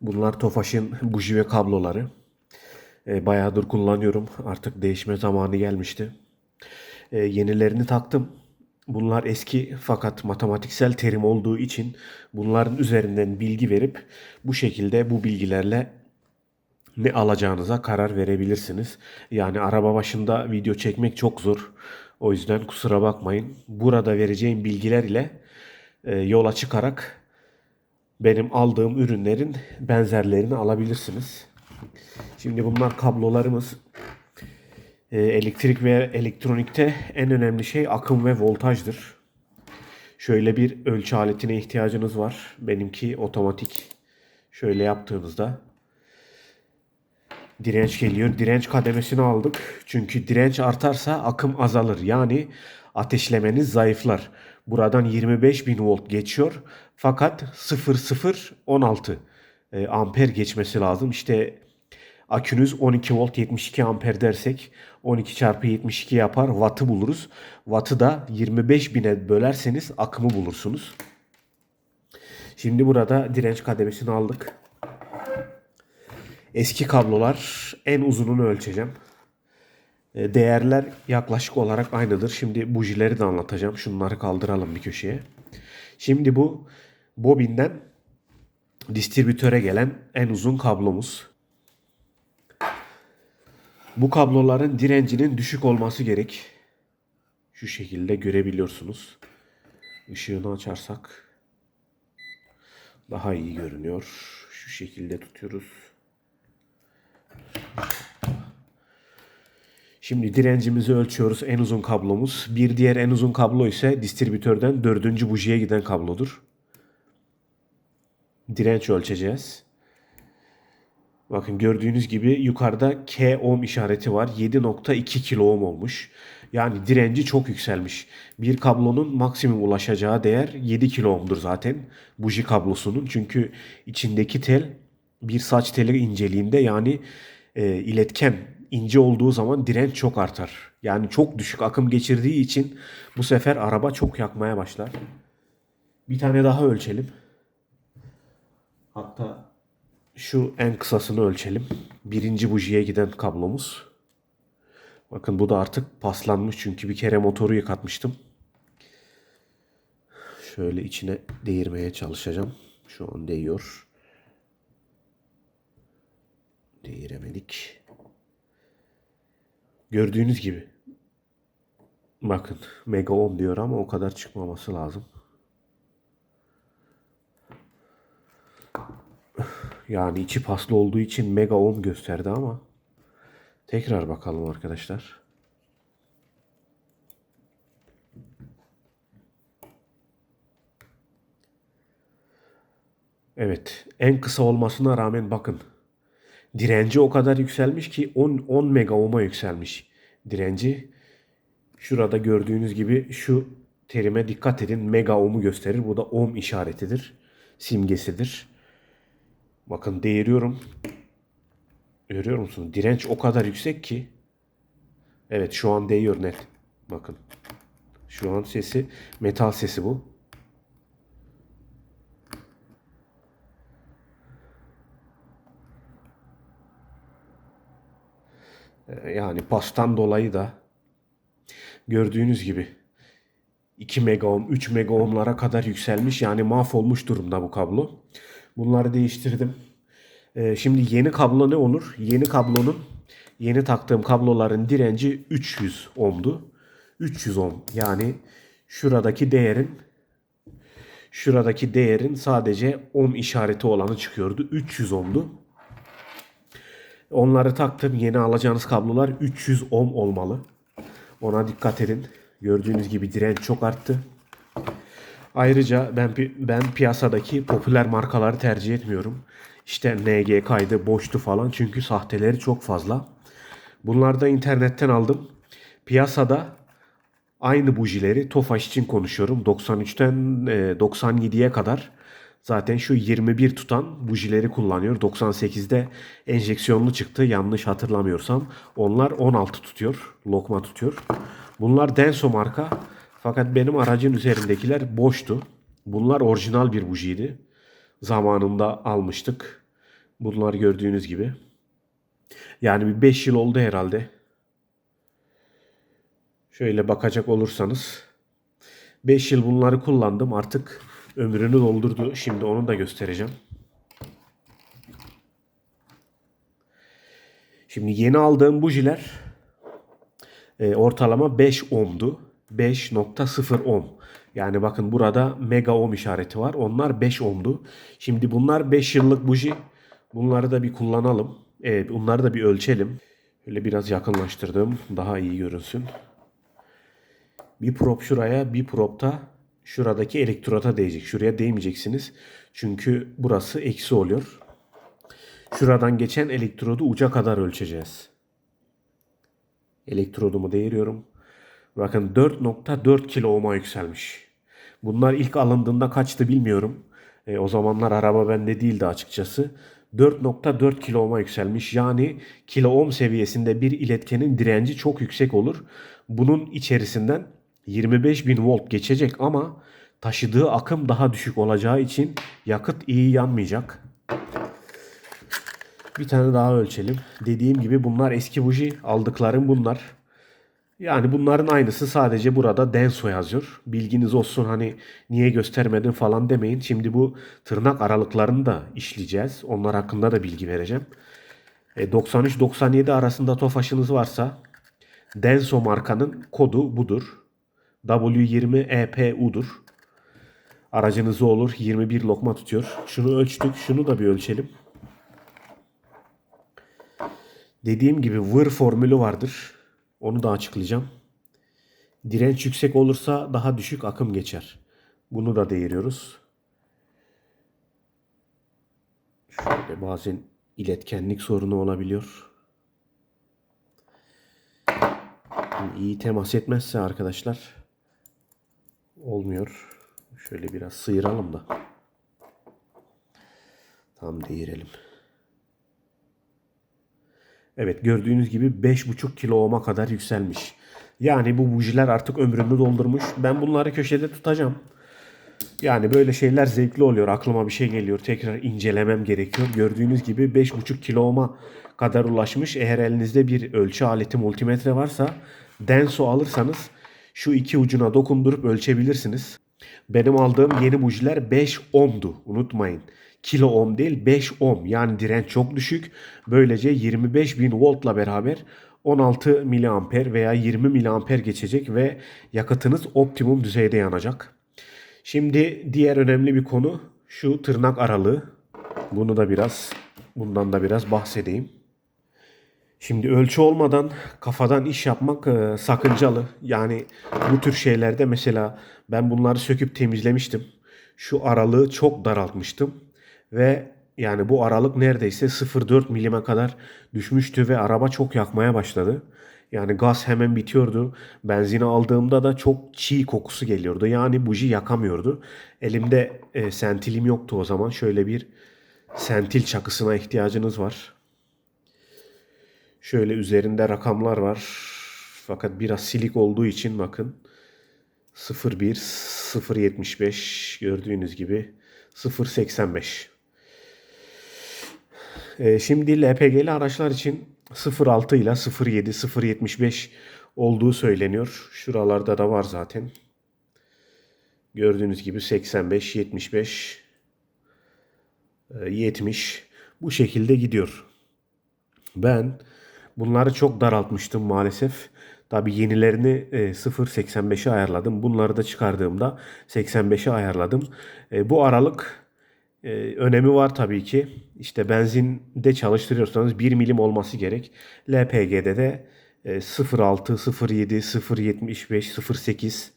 Bunlar Tofaş'ın buji ve kabloları. E, bayağıdır kullanıyorum. Artık değişme zamanı gelmişti. E, yenilerini taktım. Bunlar eski fakat matematiksel terim olduğu için bunların üzerinden bilgi verip bu şekilde bu bilgilerle ne alacağınıza karar verebilirsiniz. Yani araba başında video çekmek çok zor. O yüzden kusura bakmayın. Burada vereceğim bilgiler ile e, yola çıkarak benim aldığım ürünlerin benzerlerini alabilirsiniz. Şimdi bunlar kablolarımız. E, elektrik ve elektronikte en önemli şey akım ve voltajdır. Şöyle bir ölçü aletine ihtiyacınız var. Benimki otomatik. Şöyle yaptığınızda direnç geliyor. Direnç kademesini aldık. Çünkü direnç artarsa akım azalır. Yani ateşlemeniz zayıflar. Buradan 25.000 volt geçiyor. Fakat 0016 e, amper geçmesi lazım. İşte akünüz 12 volt 72 amper dersek 12 çarpı 72 yapar. Wattı buluruz. Wattı da 25.000'e bölerseniz akımı bulursunuz. Şimdi burada direnç kademesini aldık. Eski kablolar en uzununu ölçeceğim. E, Değerler yaklaşık olarak aynıdır. Şimdi bujileri de anlatacağım. Şunları kaldıralım bir köşeye. Şimdi bu bobinden distribütöre gelen en uzun kablomuz. Bu kabloların direncinin düşük olması gerek. Şu şekilde görebiliyorsunuz. Işığını açarsak daha iyi görünüyor. Şu şekilde tutuyoruz. Şimdi direncimizi ölçüyoruz. En uzun kablomuz. Bir diğer en uzun kablo ise distribütörden dördüncü bujiye giden kablodur. Direnç ölçeceğiz. Bakın gördüğünüz gibi yukarıda K ohm işareti var. 7.2 kilo ohm olmuş. Yani direnci çok yükselmiş. Bir kablonun maksimum ulaşacağı değer 7 kilo ohmdur zaten. Buji kablosunun. Çünkü içindeki tel bir saç teli inceliğinde yani e, iletken ince olduğu zaman direnç çok artar. Yani çok düşük akım geçirdiği için bu sefer araba çok yakmaya başlar. Bir tane daha ölçelim. Hatta şu en kısasını ölçelim. Birinci bujiye giden kablomuz. Bakın bu da artık paslanmış çünkü bir kere motoru yıkatmıştım. Şöyle içine değirmeye çalışacağım. Şu an değiyor. Değiremedik. Gördüğünüz gibi. Bakın mega ohm diyor ama o kadar çıkmaması lazım. Yani içi paslı olduğu için mega ohm gösterdi ama tekrar bakalım arkadaşlar. Evet, en kısa olmasına rağmen bakın. Direnci o kadar yükselmiş ki 10 10 mega ohm'a yükselmiş. Direnci şurada gördüğünüz gibi şu terime dikkat edin. Mega ohm'u gösterir. Bu da ohm işaretidir. Simgesidir. Bakın değiriyorum. Görüyor musunuz? Direnç o kadar yüksek ki. Evet şu an değiyor net. Bakın. Şu an sesi metal sesi bu. Ee, Yani pastan dolayı da gördüğünüz gibi 2 mega ohm, 3 mega ohmlara kadar yükselmiş. Yani mahvolmuş durumda bu kablo. Bunları değiştirdim. Ee, şimdi yeni kablo ne olur? Yeni kablonun yeni taktığım kabloların direnci 300 ohmdu. 300 ohm yani şuradaki değerin şuradaki değerin sadece ohm işareti olanı çıkıyordu. 300 ohmdu. Onları taktım. Yeni alacağınız kablolar 300 ohm olmalı. Ona dikkat edin. Gördüğünüz gibi direnç çok arttı. Ayrıca ben ben piyasadaki popüler markaları tercih etmiyorum. İşte NG kaydı, boştu falan çünkü sahteleri çok fazla. Bunları da internetten aldım. Piyasada aynı bujileri Tofaş için konuşuyorum. 93'ten e, 97'ye kadar zaten şu 21 tutan bujileri kullanıyor. 98'de enjeksiyonlu çıktı yanlış hatırlamıyorsam. Onlar 16 tutuyor. Lokma tutuyor. Bunlar Denso marka. Fakat benim aracın üzerindekiler boştu. Bunlar orijinal bir bujiydi. Zamanında almıştık. Bunlar gördüğünüz gibi. Yani bir 5 yıl oldu herhalde. Şöyle bakacak olursanız 5 yıl bunları kullandım. Artık ömrünü doldurdu. Şimdi onu da göstereceğim. Şimdi yeni aldığım bujiler e, ortalama 5 ohm'du. 5.0 ohm. Yani bakın burada mega ohm işareti var. Onlar 5 ohm'du. Şimdi bunlar 5 yıllık buji. Bunları da bir kullanalım. Evet, bunları da bir ölçelim. Böyle biraz yakınlaştırdım. Daha iyi görünsün. Bir prop şuraya, bir prop da şuradaki elektroda değecek. Şuraya değmeyeceksiniz. Çünkü burası eksi oluyor. Şuradan geçen elektrodu uca kadar ölçeceğiz. Elektrodumu değiriyorum. Bakın 4.4 kilo ohm'a yükselmiş. Bunlar ilk alındığında kaçtı bilmiyorum. E, o zamanlar araba bende değildi açıkçası. 4.4 kilo ohm'a yükselmiş. Yani kilo ohm seviyesinde bir iletkenin direnci çok yüksek olur. Bunun içerisinden 25.000 volt geçecek ama taşıdığı akım daha düşük olacağı için yakıt iyi yanmayacak. Bir tane daha ölçelim. Dediğim gibi bunlar eski buji aldıklarım bunlar. Yani bunların aynısı sadece burada Denso yazıyor. Bilginiz olsun hani niye göstermedin falan demeyin. Şimdi bu tırnak aralıklarını da işleyeceğiz. Onlar hakkında da bilgi vereceğim. E, 93-97 arasında tofaşınız varsa Denso markanın kodu budur. W20EPU'dur. Aracınızı olur 21 lokma tutuyor. Şunu ölçtük. Şunu da bir ölçelim. Dediğim gibi vır formülü vardır. Onu da açıklayacağım. Direnç yüksek olursa daha düşük akım geçer. Bunu da değiriyoruz. Şöyle bazen iletkenlik sorunu olabiliyor. İyi temas etmezse arkadaşlar olmuyor. Şöyle biraz sıyıralım da. Tam değirelim. Evet gördüğünüz gibi 5,5 kilo ohm'a kadar yükselmiş. Yani bu bujiler artık ömrünü doldurmuş. Ben bunları köşede tutacağım. Yani böyle şeyler zevkli oluyor. Aklıma bir şey geliyor. Tekrar incelemem gerekiyor. Gördüğünüz gibi 5,5 kilo ohm'a kadar ulaşmış. Eğer elinizde bir ölçü aleti multimetre varsa Denso alırsanız şu iki ucuna dokundurup ölçebilirsiniz. Benim aldığım yeni bujiler 5 ohm'du. Unutmayın. Kilo ohm değil 5 ohm. Yani direnç çok düşük. Böylece 25.000 voltla beraber 16 miliamper veya 20 miliamper geçecek ve yakıtınız optimum düzeyde yanacak. Şimdi diğer önemli bir konu şu tırnak aralığı. Bunu da biraz bundan da biraz bahsedeyim. Şimdi ölçü olmadan kafadan iş yapmak e, sakıncalı. Yani bu tür şeylerde mesela ben bunları söküp temizlemiştim. Şu aralığı çok daraltmıştım ve yani bu aralık neredeyse 0.4 milime kadar düşmüştü ve araba çok yakmaya başladı. Yani gaz hemen bitiyordu. Benzini aldığımda da çok çiğ kokusu geliyordu. Yani buji yakamıyordu. Elimde e, sentilim yoktu o zaman. Şöyle bir sentil çakısına ihtiyacınız var. Şöyle üzerinde rakamlar var. Fakat biraz silik olduğu için bakın 01 075 gördüğünüz gibi 085. Ee, şimdi LPG'li araçlar için 06 ile 07 075 olduğu söyleniyor. Şuralarda da var zaten. Gördüğünüz gibi 85 75 70 bu şekilde gidiyor. Ben Bunları çok daraltmıştım maalesef. Tabi yenilerini 0.85'e ayarladım. Bunları da çıkardığımda 85'e ayarladım. E, bu aralık e, önemi var tabii ki. İşte benzinde çalıştırıyorsanız 1 milim olması gerek. LPG'de de 0.6, 0.7, 0.75, 0.8,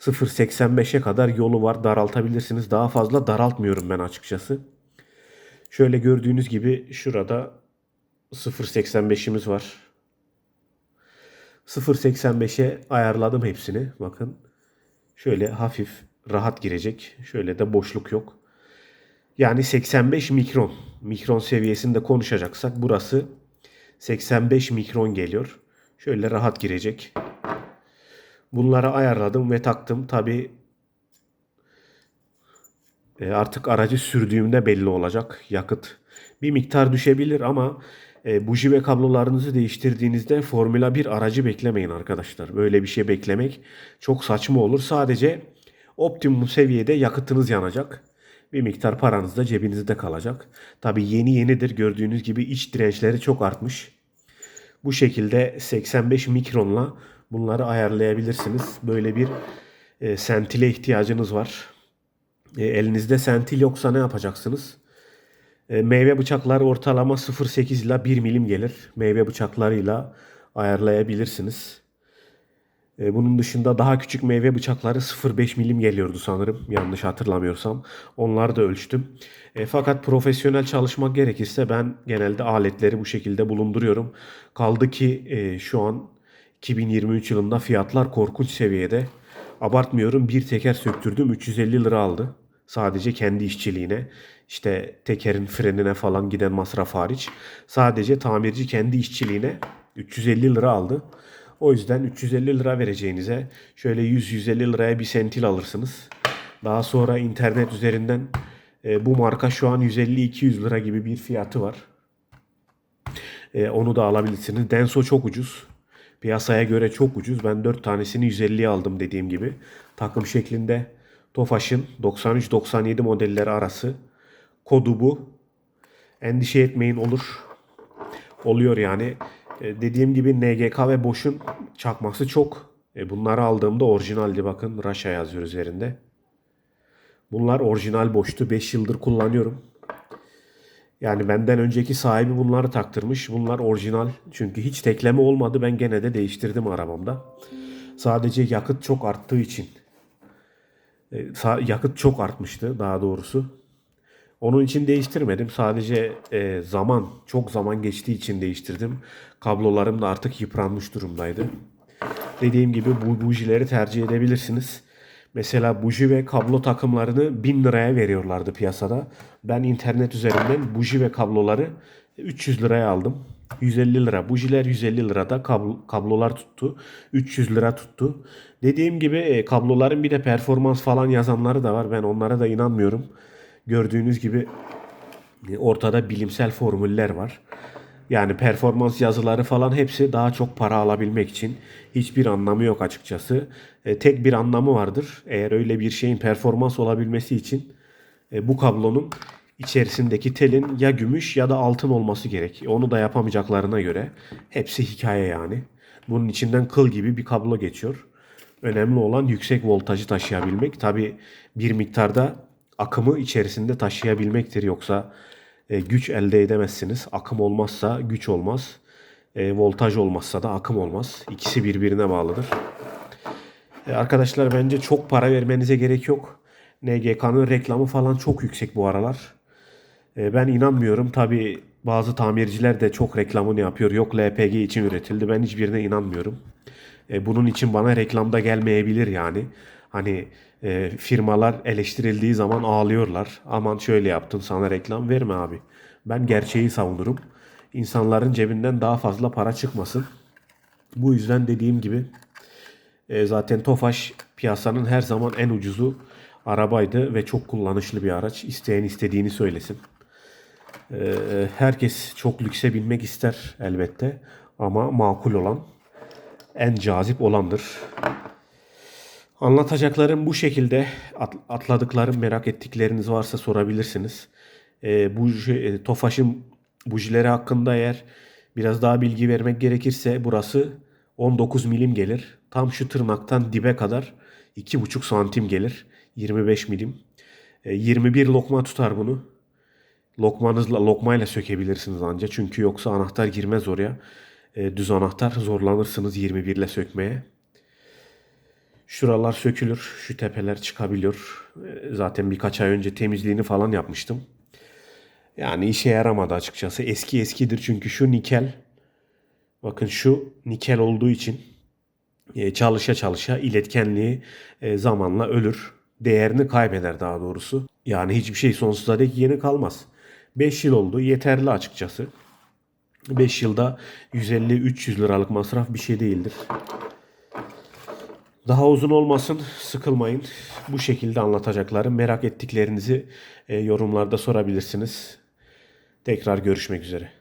0.85'e kadar yolu var. Daraltabilirsiniz. Daha fazla daraltmıyorum ben açıkçası. Şöyle gördüğünüz gibi şurada 0.85'imiz var. 0.85'e ayarladım hepsini. Bakın. Şöyle hafif rahat girecek. Şöyle de boşluk yok. Yani 85 mikron. Mikron seviyesinde konuşacaksak burası 85 mikron geliyor. Şöyle rahat girecek. Bunları ayarladım ve taktım. Tabi e, artık aracı sürdüğümde belli olacak yakıt bir miktar düşebilir ama e, buji ve kablolarınızı değiştirdiğinizde Formula 1 aracı beklemeyin arkadaşlar. Böyle bir şey beklemek çok saçma olur. Sadece optimum seviyede yakıtınız yanacak. Bir miktar paranız da cebinizde kalacak. Tabi yeni yenidir gördüğünüz gibi iç dirençleri çok artmış. Bu şekilde 85 mikronla bunları ayarlayabilirsiniz. Böyle bir e, sentile ihtiyacınız var. E, elinizde sentil yoksa ne yapacaksınız? E, meyve bıçakları ortalama 0.8 ile 1 milim gelir. Meyve bıçaklarıyla ayarlayabilirsiniz. E, bunun dışında daha küçük meyve bıçakları 0.5 milim geliyordu sanırım. Yanlış hatırlamıyorsam. Onları da ölçtüm. E, fakat profesyonel çalışmak gerekirse ben genelde aletleri bu şekilde bulunduruyorum. Kaldı ki e, şu an 2023 yılında fiyatlar korkunç seviyede. Abartmıyorum bir teker söktürdüm 350 lira aldı. Sadece kendi işçiliğine işte tekerin frenine falan giden masraf hariç. Sadece tamirci kendi işçiliğine 350 lira aldı. O yüzden 350 lira vereceğinize şöyle 100-150 liraya bir sentil alırsınız. Daha sonra internet üzerinden e, bu marka şu an 150-200 lira gibi bir fiyatı var. E, onu da alabilirsiniz. Denso çok ucuz. Piyasaya göre çok ucuz. Ben 4 tanesini 150'ye aldım dediğim gibi. Takım şeklinde Tofaş'ın 93-97 modelleri arası. Kodu bu. Endişe etmeyin olur. Oluyor yani. E, dediğim gibi NGK ve Bosch'un çakması çok. E, bunları aldığımda orijinaldi bakın. Raşa yazıyor üzerinde. Bunlar orijinal Bosch'tu. 5 yıldır kullanıyorum. Yani benden önceki sahibi bunları taktırmış. Bunlar orijinal. Çünkü hiç tekleme olmadı. Ben gene de değiştirdim arabamda. Sadece yakıt çok arttığı için. E, yakıt çok artmıştı daha doğrusu. Onun için değiştirmedim. Sadece e, zaman, çok zaman geçtiği için değiştirdim. Kablolarım da artık yıpranmış durumdaydı. Dediğim gibi bu bujileri tercih edebilirsiniz. Mesela buji ve kablo takımlarını 1000 liraya veriyorlardı piyasada. Ben internet üzerinden buji ve kabloları 300 liraya aldım. 150 lira. Bujiler 150 lirada kablo, kablolar tuttu. 300 lira tuttu. Dediğim gibi e, kabloların bir de performans falan yazanları da var. Ben onlara da inanmıyorum. Gördüğünüz gibi e, ortada bilimsel formüller var. Yani performans yazıları falan hepsi daha çok para alabilmek için hiçbir anlamı yok açıkçası. E, tek bir anlamı vardır. Eğer öyle bir şeyin performans olabilmesi için e, bu kablonun içerisindeki telin ya gümüş ya da altın olması gerek. Onu da yapamayacaklarına göre hepsi hikaye yani. Bunun içinden kıl gibi bir kablo geçiyor. Önemli olan yüksek voltajı taşıyabilmek. Tabi bir miktarda akımı içerisinde taşıyabilmektir. Yoksa e, güç elde edemezsiniz. Akım olmazsa güç olmaz. E, voltaj olmazsa da akım olmaz. İkisi birbirine bağlıdır. E, arkadaşlar bence çok para vermenize gerek yok. NGK'nın reklamı falan çok yüksek bu aralar. E, ben inanmıyorum. Tabi bazı tamirciler de çok reklamını yapıyor. Yok LPG için üretildi. Ben hiçbirine inanmıyorum. E, bunun için bana reklamda gelmeyebilir yani. Hani e, firmalar eleştirildiği zaman ağlıyorlar. Aman şöyle yaptın sana reklam verme abi. Ben gerçeği savunurum. İnsanların cebinden daha fazla para çıkmasın. Bu yüzden dediğim gibi e, zaten Tofaş piyasanın her zaman en ucuzu arabaydı ve çok kullanışlı bir araç. İsteyen istediğini söylesin. E, herkes çok lükse binmek ister elbette ama makul olan en cazip olandır. Anlatacaklarım bu şekilde. At- atladıklarım, merak ettikleriniz varsa sorabilirsiniz. E, bu e, Tofaş'ın bujileri hakkında eğer biraz daha bilgi vermek gerekirse burası 19 milim gelir. Tam şu tırnaktan dibe kadar 2,5 santim gelir. 25 milim. E, 21 lokma tutar bunu. Lokmanızla lokmayla sökebilirsiniz anca. Çünkü yoksa anahtar girmez oraya. E, düz anahtar zorlanırsınız 21 ile sökmeye. Şuralar sökülür. Şu tepeler çıkabiliyor. E, Zaten birkaç ay önce temizliğini falan yapmıştım. Yani işe yaramadı açıkçası. Eski eskidir çünkü şu nikel. Bakın şu nikel olduğu için e, çalışa çalışa iletkenliği e, zamanla ölür. Değerini kaybeder daha doğrusu. Yani hiçbir şey sonsuza dek yeni kalmaz. 5 yıl oldu yeterli açıkçası. 5 yılda 150-300 liralık masraf bir şey değildir. Daha uzun olmasın, sıkılmayın. Bu şekilde anlatacaklarım. Merak ettiklerinizi e, yorumlarda sorabilirsiniz. Tekrar görüşmek üzere.